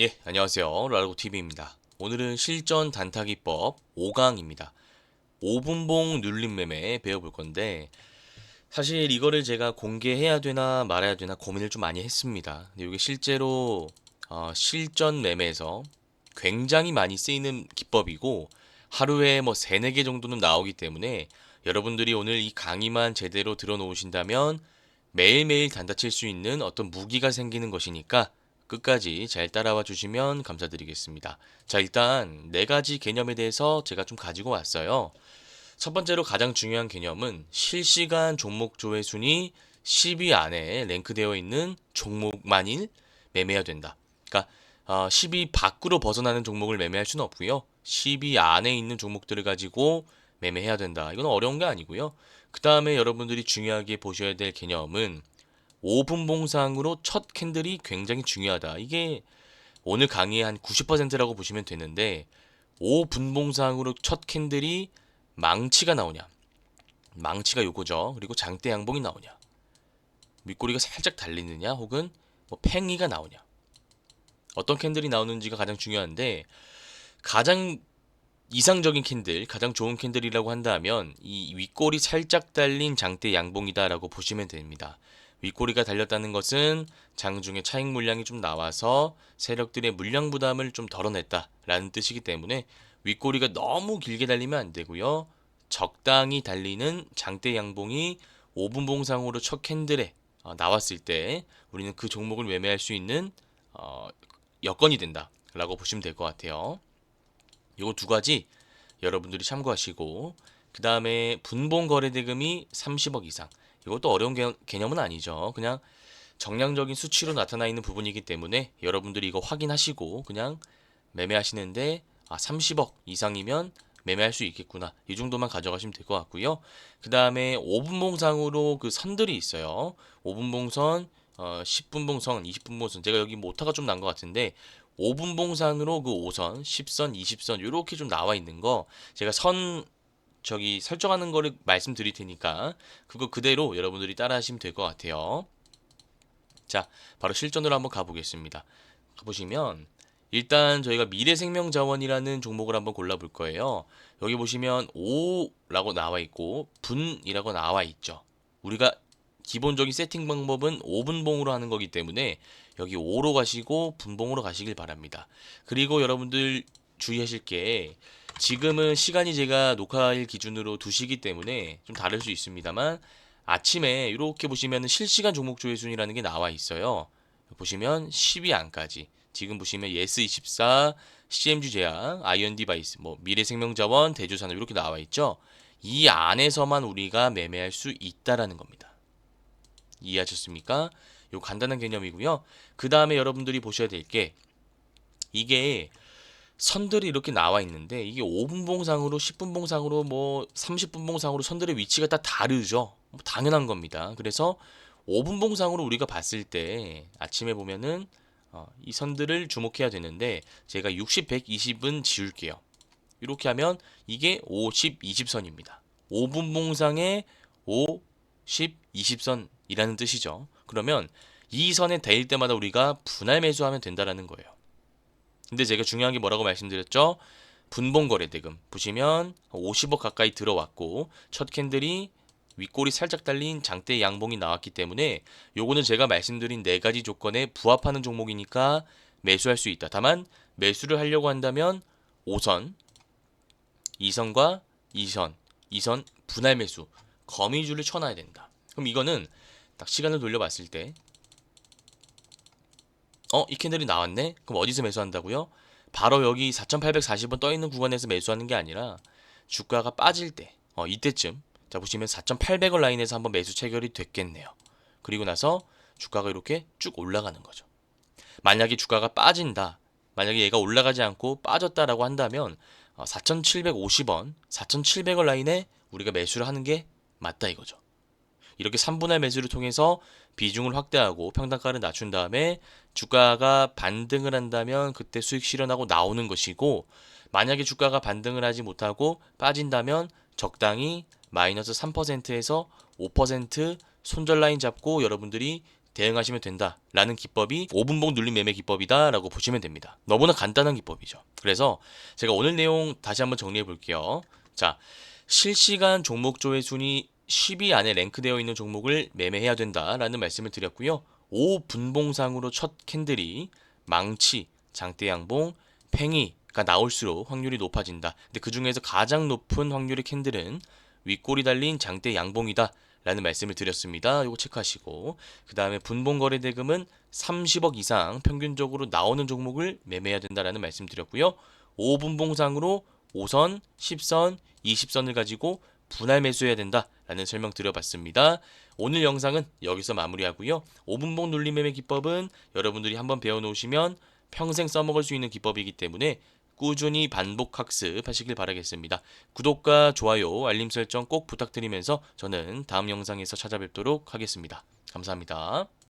예, 안녕하세요. 라르고TV입니다. 오늘은 실전 단타기법 5강입니다. 5분봉 눌림 매매 배워볼 건데, 사실 이거를 제가 공개해야 되나 말아야 되나 고민을 좀 많이 했습니다. 근데 이게 실제로 어, 실전 매매에서 굉장히 많이 쓰이는 기법이고, 하루에 뭐 3, 4개 정도는 나오기 때문에 여러분들이 오늘 이 강의만 제대로 들어놓으신다면 매일매일 단타 칠 수 있는 어떤 무기가 생기는 것이니까 끝까지 잘 따라와 주시면 감사드리겠습니다. 자, 일단 네 가지 개념에 대해서 제가 좀 가지고 왔어요. 첫 번째로 가장 중요한 개념은 실시간 종목 조회 순위 10위 안에 랭크되어 있는 종목만일 매매해야 된다. 그러니까 어, 10위 밖으로 벗어나는 종목을 매매할 수는 없고요. 10위 안에 있는 종목들을 가지고 매매해야 된다. 이건 어려운 게 아니고요. 그 다음에 여러분들이 중요하게 보셔야 될 개념은 5분 봉상으로 첫 캔들이 굉장히 중요하다. 이게 오늘 강의의 한 90%라고 보시면 되는데 5분 봉상으로 첫 캔들이 망치가 나오냐. 망치가 요거죠. 그리고 장대 양봉이 나오냐. 윗꼬리가 살짝 달리느냐 혹은 뭐 팽이가 나오냐. 어떤 캔들이 나오는지가 가장 중요한데 가장 이상적인 캔들, 가장 좋은 캔들이라고 한다면 이 윗꼬리 살짝 달린 장대 양봉이다라고 보시면 됩니다. 윗꼬리가 달렸다는 것은 장중에 차익 물량이 좀 나와서 세력들의 물량 부담을 좀 덜어냈다라는 뜻이기 때문에 윗꼬리가 너무 길게 달리면 안 되고요. 적당히 달리는 장대 양봉이 5분 봉상으로 첫 캔들에 어, 나왔을 때 우리는 그 종목을 매매할 수 있는 어, 여건이 된다라고 보시면 될 것 같아요. 요거 두 가지 여러분들이 참고하시고 그 다음에 분봉 거래 대금이 30억 이상 이것도 어려운 개, 개념은 아니죠. 그냥 정량적인 수치로 나타나 있는 부분이기 때문에 여러분들이 이거 확인하시고 그냥 매매하시는데 아 30억 이상이면 매매할 수 있겠구나 이 정도만 가져가시면 될 것 같고요. 그 다음에 5분봉상으로 그 선들이 있어요. 5분봉선, 어, 10분봉선, 20분봉선 제가 여기 뭐 오타가 좀 난 것 같은데 5분 봉산으로 그 5선, 10선, 20선 이렇게 좀 나와 있는 거 제가 선 저기 설정하는 거를 말씀드릴 테니까 그거 그대로 여러분들이 따라 하시면 될 것 같아요. 자, 바로 실전으로 한번 가보겠습니다. 가보시면 일단 저희가 미래생명자원이라는 종목을 한번 골라볼 거예요. 여기 보시면 5라고 나와 있고 분이라고 나와 있죠. 우리가 기본적인 세팅 방법은 5분봉으로 하는 거기 때문에 여기 5로 가시고 분봉으로 가시길 바랍니다. 그리고 여러분들 주의하실 게 지금은 시간이 제가 녹화일 기준으로 2시기 때문에 좀 다를 수 있습니다만 아침에 이렇게 보시면 실시간 종목 조회 순이라는 게 나와 있어요. 보시면 10위 안까지 지금 보시면 예스24, CMG 제약, 아이언 디바이스, 뭐 미래생명자원, 대주산업 이렇게 나와 있죠. 이 안에서만 우리가 매매할 수 있다라는 겁니다. 이해하셨습니까? 요 간단한 개념이고요. 그 다음에 여러분들이 보셔야 될 게 이게 선들이 이렇게 나와 있는데 이게 5분 봉상으로 10분 봉상으로 뭐 30분 봉상으로 선들의 위치가 다 다르죠. 뭐 당연한 겁니다. 그래서 5분 봉상으로 우리가 봤을 때 아침에 보면은 어, 이 선들을 주목해야 되는데 제가 60, 120은 지울게요. 이렇게 하면 이게 50, 20선입니다. 5분 봉상에 5, 10, 20선이라는 뜻이죠. 그러면 이 선에 대일 때마다 우리가 분할 매수하면 된다라는 거예요. 근데 제가 중요한 게 뭐라고 말씀드렸죠? 분봉 거래 대금 보시면 50억 가까이 들어왔고 첫 캔들이 윗골이 살짝 달린 장대 양봉이 나왔기 때문에 요거는 제가 말씀드린 네 가지 조건에 부합하는 종목이니까 매수할 수 있다. 다만 매수를 하려고 한다면 5선, 2선과 2선, 2선 분할 매수 거미줄을 쳐놔야 된다. 그럼 이거는 딱 시간을 돌려봤을 때 어? 이 캔들이 나왔네? 그럼 어디서 매수한다고요? 바로 여기 4840원 떠 있는 구간에서 매수하는 게 아니라 주가가 빠질 때 어, 이때쯤 자 보시면 4800원 라인에서 한번 매수 체결이 됐겠네요. 그리고 나서 주가가 이렇게 쭉 올라가는 거죠. 만약에 주가가 빠진다. 만약에 얘가 올라가지 않고 빠졌다라고 한다면 4,750원, 어, 4,700원 라인에 우리가 매수를 하는 게 맞다 이거죠. 이렇게 3분할 매수를 통해서 비중을 확대하고 평단가를 낮춘 다음에 주가가 반등을 한다면 그때 수익 실현하고 나오는 것이고 만약에 주가가 반등을 하지 못하고 빠진다면 적당히 마이너스 3%에서 5% 손절 라인 잡고 여러분들이 대응하시면 된다라는 기법이 5분봉 눌림 매매 기법이다라고 보시면 됩니다. 너무나 간단한 기법이죠. 그래서 제가 오늘 내용 다시 한번 정리해 볼게요. 자, 실시간 종목 조회 순위 10위 안에 랭크되어 있는 종목을 매매해야 된다라는 말씀을 드렸고요. 5분봉상으로 첫 캔들이 망치, 장대 양봉, 팽이가 나올수록 확률이 높아진다. 근데 그 중에서 가장 높은 확률의 캔들은 윗골이 달린 장대 양봉이다. 라는 말씀을 드렸습니다. 이거 체크하시고 그 다음에 분봉 거래 대금은 30억 이상 평균적으로 나오는 종목을 매매해야 된다라는 말씀 드렸고요. 5분봉상으로 5선, 10선, 20선을 가지고 분할 매수해야 된다라는 설명 드려봤습니다. 오늘 영상은 여기서 마무리하고요. 5분봉 눌림 매매 기법은 여러분들이 한번 배워놓으시면 평생 써먹을 수 있는 기법이기 때문에 꾸준히 반복 학습하시길 바라겠습니다. 구독과 좋아요, 알림 설정 꼭 부탁드리면서 저는 다음 영상에서 찾아뵙도록 하겠습니다. 감사합니다.